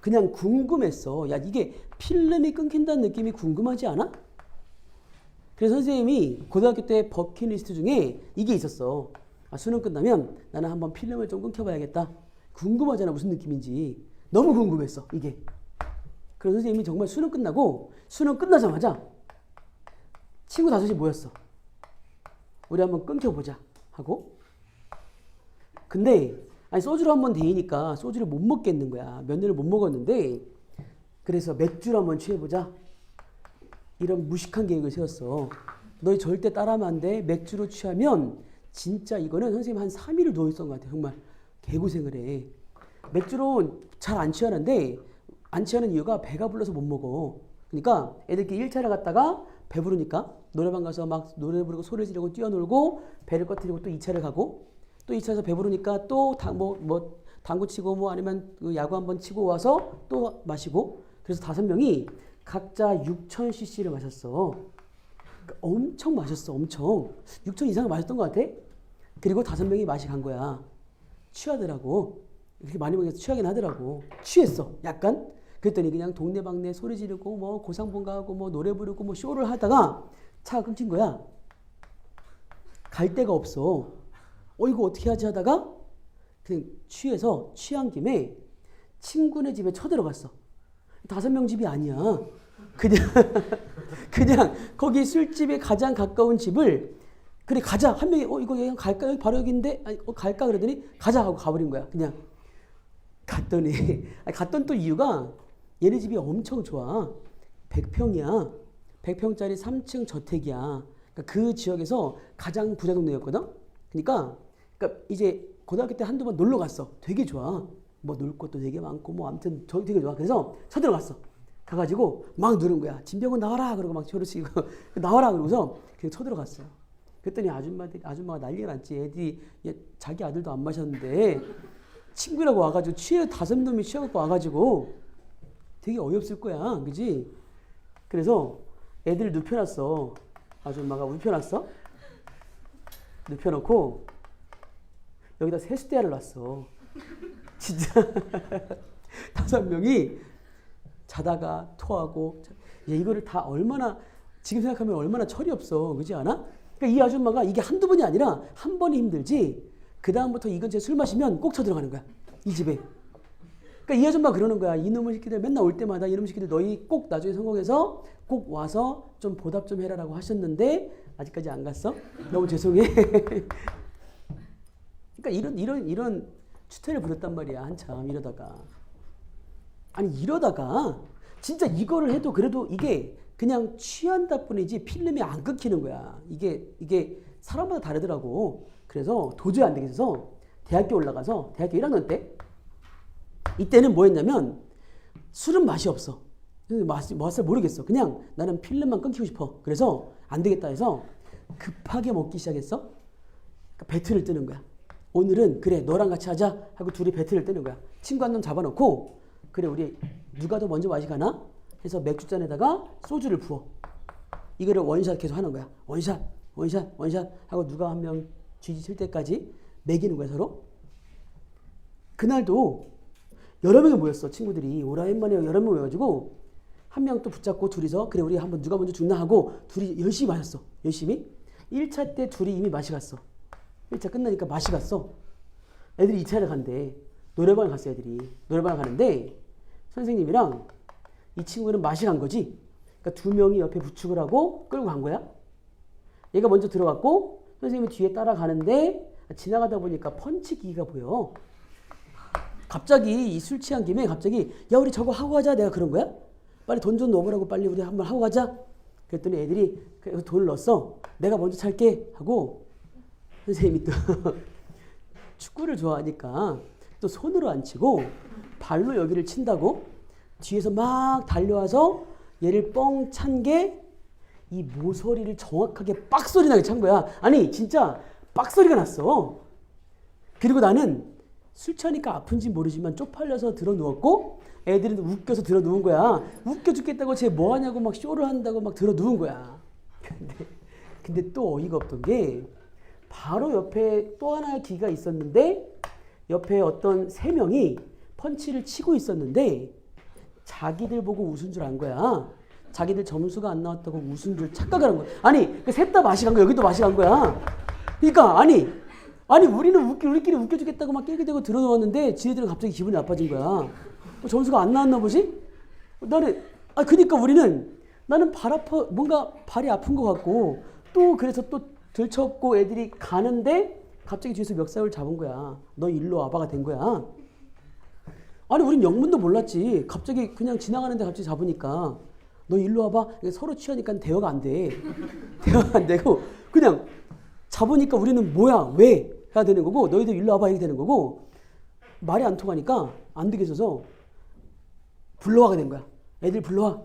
그냥 궁금했어. 야, 이게 필름이 끊긴다는 느낌이 궁금하지 않아? 그래서 선생님이 고등학교 때 버킷리스트 중에 이게 있었어. 아, 수능 끝나면 나는 한번 필름을 좀 끊겨봐야겠다. 궁금하잖아, 무슨 느낌인지. 너무 궁금했어, 이게. 그래서 선생님이 정말 수능 끝나고, 수능 끝나자마자 친구 다섯이 모였어. 우리 한번 끊겨보자. 하고. 근데, 아니, 소주를 한 번 데이니까 소주를 못 먹겠는 거야. 몇 년을 못 먹었는데, 그래서 맥주를 한번 취해보자. 이런 무식한 계획을 세웠어. 너희 절대 따라하면 안 돼. 맥주로 취하면 진짜 이거는 선생님 한 3일을 누워있었던 것 같아. 정말 개고생을 해. 맥주로 잘 안 취하는데 안 취하는 이유가 배가 불러서 못 먹어. 그러니까 애들끼리 1차를 갔다가 배부르니까 노래방 가서 막 노래 부르고 소리 지르고 뛰어놀고 배를 꺼뜨리고 또 2차를 가고 또 2차에서 배부르니까 또 뭐뭐 뭐 당구 치고 뭐 아니면 그 야구 한번 치고 와서 또 마시고 그래서 다섯 명이 각자 6,000cc를 마셨어. 그러니까 엄청 마셨어, 엄청. 6천 이상을 마셨던 것 같아. 그리고 다섯 명이 맛이 간 거야. 취하더라고. 이렇게 많이 먹여서 취하긴 하더라고. 취했어, 약간. 그랬더니 그냥 동네방네 소리 지르고 뭐 고상봉가 하고 뭐 노래 부르고 뭐 쇼를 하다가 차가 끊긴 거야. 갈 데가 없어. 어 이거 어떻게 하지 하다가 그냥 취해서 취한 김에 친구네 집에 쳐들어갔어. 다섯 명 집이 아니야. 그냥 그냥 거기 술집에 가장 가까운 집을 그래 가자 한 명이 어 이거 그냥 갈까 여기 바로 여기인데 아니 어 갈까 그러더니 가자 하고 가버린 거야. 그냥 갔더니 아니, 갔던 또 이유가 얘네 집이 엄청 좋아. 100평이야. 100평짜리 3층 저택이야. 그러니까 그 지역에서 가장 부자 동네였거든. 그러니까 그러니까 이제 고등학교 때 한두 번 놀러 갔어. 되게 좋아. 뭐 놀 것도 되게 많고 뭐 아무튼 저 되게 좋아. 그래서 쳐들어갔어. 가가지고 막 누른 거야. 진병은 나와라 그러고 막 저러시고 나와라 그러고서 그냥 쳐들어갔어요. 그랬더니 아줌마들 아줌마가 난리가 났지. 애들이 얘 자기 아들도 안 마셨는데 친구라고 와가지고 취해 다섯 놈이 취해갖고 와가지고 되게 어이없을 거야, 그지? 그래서 애들 눕혀놨어. 아줌마가 눕혀놨어. 눕혀놓고 여기다 세수대야를 놨어. 진짜 다섯 명이 자다가 토하고 얘 이거를 다 얼마나 지금 생각하면 얼마나 철이 없어 그지 않아? 그러니까 이 아줌마가 이게 한두 번이 아니라 한 번이 힘들지 그 다음부터 이 근처에 술 마시면 꼭 쳐들어가는 거야 이 집에 그러니까 이 아줌마 그러는 거야 이놈의 새끼들 맨날 올 때마다 이놈의 새끼들 너희 꼭 나중에 성공해서 꼭 와서 좀 보답 좀 해라라고 하셨는데 아직까지 안 갔어? 너무 죄송해 그러니까 이런 이런 이런 추태를 부렸단 말이야 한참 이러다가. 아니 이러다가 진짜 이거를 해도 그래도 이게 그냥 취한다 뿐이지 필름이 안 끊기는 거야. 이게 이게 사람마다 다르더라고. 그래서 도저히 안 되겠어서 대학교 올라가서 대학교 1학년 때 이때는 뭐 했냐면 술은 맛이 없어. 맛, 맛을 모르겠어. 그냥 나는 필름만 끊기고 싶어. 그래서 안 되겠다 해서 급하게 먹기 시작했어. 그러니까 배틀을 뜨는 거야 오늘은 그래 너랑 같이 하자 하고 둘이 배틀을 뜨는 거야. 친구 한 놈 잡아놓고 그래 우리 누가 더 먼저 마시가나? 해서 맥주잔에다가 소주를 부어. 이거를 원샷 계속 하는 거야. 원샷 원샷 원샷 하고 누가 한 명 쥐지 칠 때까지 매기는 거야 서로. 그날도 여러 명이 모였어 친구들이. 오라인만에 여러 명 모여가지고 한 명 또 붙잡고 둘이서 그래 우리 한번 누가 먼저 죽나 하고 둘이 열심히 마셨어 열심히. 1차 때 둘이 이미 마시 갔어 1차 끝나니까 맛이 갔어. 애들이 2차를 간대. 노래방을 갔어, 애들이. 노래방을 가는데, 선생님이랑 이 친구는 맛이 간 거지. 그러니까 두 명이 옆에 부축을 하고 끌고 간 거야. 얘가 먼저 들어갔고, 선생님이 뒤에 따라가는데, 지나가다 보니까 펀치기가 보여. 갑자기 이 술 취한 김에 갑자기, 야, 우리 저거 하고 가자. 내가 그런 거야? 빨리 돈 좀 넣어보라고 빨리 우리 한번 하고 가자. 그랬더니 애들이 그 돈을 넣었어. 내가 먼저 찰게. 하고, 선생님이 또 축구를 좋아하니까 또 손으로 안 치고 발로 여기를 친다고 뒤에서 막 달려와서 얘를 뻥 찬 게 이 모서리를 정확하게 빡소리 나게 찬 거야. 아니 진짜 빡소리가 났어. 그리고 나는 술 취하니까 아픈지 모르지만 쪽팔려서 들어 누웠고 애들은 웃겨서 들어 누운 거야. 웃겨 죽겠다고 쟤 뭐 하냐고 막 쇼를 한다고 막 들어 누운 거야. 근데 근데 또 어이가 없던 게 바로 옆에 또 하나의 기가 있었는데 옆에 어떤 세 명이 펀치를 치고 있었는데 자기들 보고 웃은 줄 안 거야. 자기들 점수가 안 나왔다고 웃은 줄 착각을 한 거야. 아니, 그셋다 맛이 간 거야. 여기도 맛이 간 거야. 그러니까 아니, 아니 우리는 웃기 우리끼리 웃겨주겠다고 막 깨게 되고 들어놓았는데 지네들은 갑자기 기분이 나빠진 거야. 뭐 점수가 안 나왔나 보지? 나는 아 그니까 우리는 나는 발 아파 뭔가 발이 아픈 것 같고 또 그래서 또 들쳐업고 애들이 가는데 갑자기 뒤에서 멱살을 잡은 거야. 너 일로 와봐가 된 거야. 아니 우린 영문도 몰랐지. 갑자기 그냥 지나가는데 갑자기 잡으니까 너 일로 와봐. 서로 취하니까 대화가 안 돼. 대화가 안 되고 그냥 잡으니까 우리는 뭐야 왜 해야 되는 거고 너희들 일로 와봐 이렇게 되는 거고 말이 안 통하니까 안 되겠어서 불러와가 된 거야. 애들 불러와.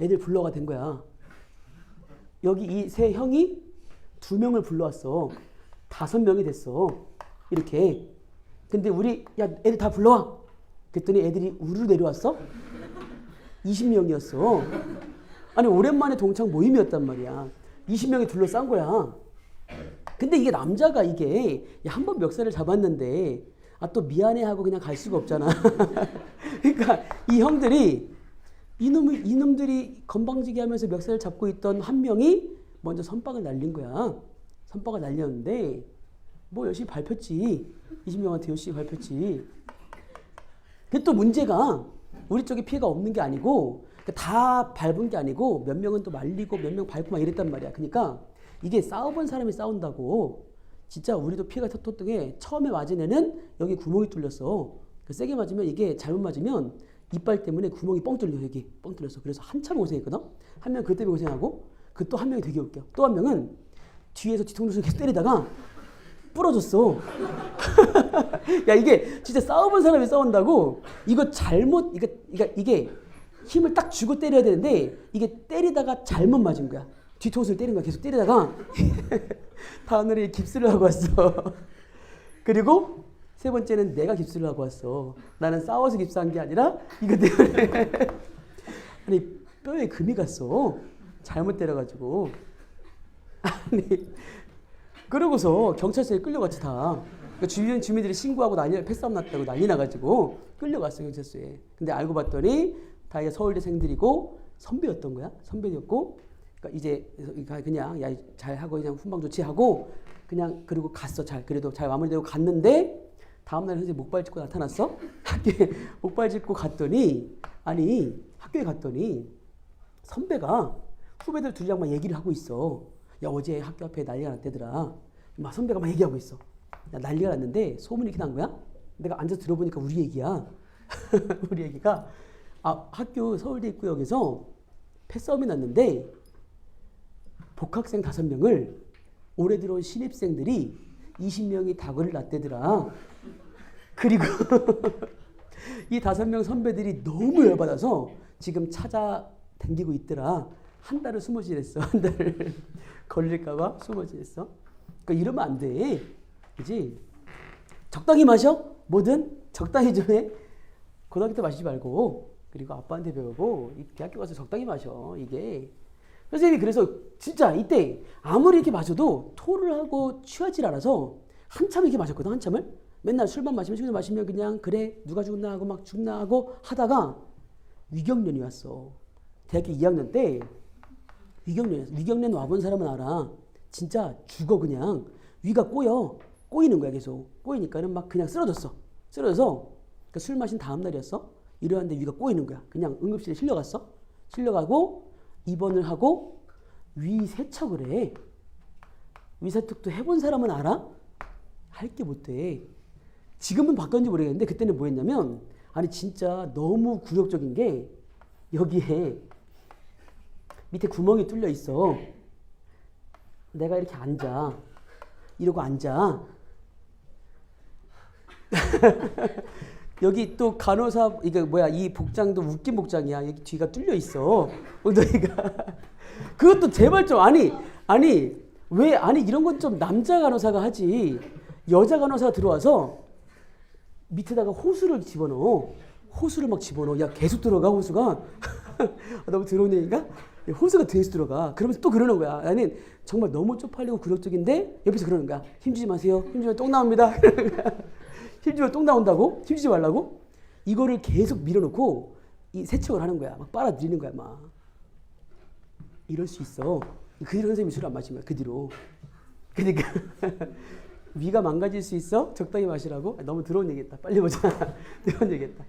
애들 불러가 된 거야. 여기 이 세 형이 두 명을 불러왔어. 다섯 명이 됐어. 이렇게. 근데 우리 야 애들 다 불러와. 그랬더니 애들이 우르르 내려왔어. 20명이었어. 아니 오랜만에 동창 모임이었단 말이야. 20명이 둘러싼 거야. 근데 이게 남자가 이게 한 번 멱살을 잡았는데 아 또 미안해 하고 그냥 갈 수가 없잖아. 그러니까 이 형들이 이놈이 이놈들이 건방지게 하면서 멱살을 잡고 있던 한 명이 먼저 선빵을 날린 거야. 선빵을 날렸는데 뭐 열심히 밟혔지. 20명한테 열심히 밟혔지. 근데 또 문제가 우리 쪽에 피해가 없는 게 아니고 그러니까 다 밟은 게 아니고 몇 명은 또 말리고 몇 명 밟고 막 이랬단 말이야. 그러니까 이게 싸워본 사람이 싸운다고 진짜 우리도 피해가 텄던 게 처음에 맞은 애는 여기 구멍이 뚫렸어. 그 세게 맞으면 이게 잘못 맞으면 이빨 때문에 구멍이 뻥 뚫려 여기 뻥 뚫렸어. 그래서 한참 고생했거든. 한 명 그 때문에 고생하고 그 또 한 명이 되게 웃겨. 또 한 명은 뒤에서 뒤통수 계속 때리다가 부러졌어. 야 이게 진짜 싸워본 사람이 싸운다고 이거 잘못 이게 이게 이게 힘을 딱 주고 때려야 되는데 이게 때리다가 잘못 맞은 거야. 뒤통수를 때린 거야. 계속 때리다가 다음날에 깁스를 하고 왔어. 그리고 세 번째는 내가 깁스를 하고 왔어. 나는 싸워서 깁스한 게 아니라 이거 때문에 아니 뼈에 금이 갔어. 잘못 때려가지고 아니 그러고서 경찰서에 끌려갔지 다. 그 주변 주민들이 신고하고 난리 패싸움 났다고 난리 나가지고 끌려갔어 경찰서에. 근데 알고 봤더니 다 이제 서울대생들이고 선배였던 거야. 선배였고 그러니까 이제 그냥 야 잘 하고 그냥 훈방 조치하고 그냥 그리고 갔어 잘 그래도 잘 마무리되고 갔는데 다음 날 이제 목발 짚고 나타났어. 학교에 목발 짚고 갔더니 아니 학교에 갔더니 선배가 후배들 둘이랑 막 얘기를 하고 있어. 야 어제 학교 앞에 난리가 났대더라. 막 선배가 막 얘기하고 있어. 야, 난리가 났는데 소문이 이렇게 난 거야? 내가 앉아서 들어보니까 우리 얘기야. 우리 얘기가 아 학교 서울대 입구역에서 패싸움이 났는데 복학생 다섯 명을 올해 들어온 신입생들이 20명이 다구를 났대더라. 그리고 이 다섯 명 선배들이 너무 열받아서 지금 찾아 댕기고 있더라. 한 달을 숨어 지냈어. 한 달을 걸릴까봐 숨어 지냈어. 그러니까 이러면 안 돼. 그지? 적당히 마셔. 뭐든 적당히 좀 해. 고등학교 때 마시지 말고 그리고 아빠한테 배우고 이 대학교 가서 적당히 마셔. 이게 선생님이 그래서 진짜 이때 아무리 이렇게 마셔도 토를 하고 취하지 않아서 한참 이렇게 마셨거든 한참을 맨날 술만 마시면 술만 마시면 그냥 그래 누가 죽나 하고 막 죽나 하고 하다가 위경련이 왔어 대학교 2학년 때 위경련 위경련 와본 사람은 알아. 진짜 죽어 그냥. 위가 꼬여. 꼬이는 거야 계속. 꼬이니까는 막 그냥 쓰러졌어. 쓰러져서 그러니까 술 마신 다음 날이었어. 이러는데 위가 꼬이는 거야. 그냥 응급실에 실려갔어. 실려가고 입원을 하고 위 세척을 해. 위 세척도 해본 사람은 알아? 할 게 못 돼. 지금은 바뀌었는지 모르겠는데 그때는 뭐 했냐면 아니 진짜 너무 굴욕적인 게 여기에 밑에 구멍이 뚫려 있어. 내가 이렇게 앉아. 이러고 앉아. 여기 또 간호사 이게 뭐야 이 복장도 웃긴 복장이야. 여기 뒤가 뚫려 있어. 엉덩이가. 그것도 제발 좀 아니 아니 왜 아니 이런 건 좀 남자 간호사가 하지. 여자 간호사가 들어와서 밑에다가 호수를 집어넣어. 호수를 막 집어넣어. 야 계속 들어가 호수가. 너무 더러운 얘기인가 호수가 계속 들어가 그러면서 또 그러는 거야 나는 정말 너무 쪽팔리고 굴욕적인데 옆에서 그러는 거야 힘주지 마세요 힘주면 똥 나옵니다 힘주면 똥 나온다고? 힘주지 말라고? 이거를 계속 밀어놓고 이 세척을 하는 거야. 막 빨아들이는 거야, 막. 이럴 수 있어. 그 뒤로 선생님이 술안 거야. 그 뒤로. 그러니까 위가 망가질 수 있어. 적당히 마시라고. 아, 너무 더러운 얘기했다. 빨리 보자. 더러운 얘기했다.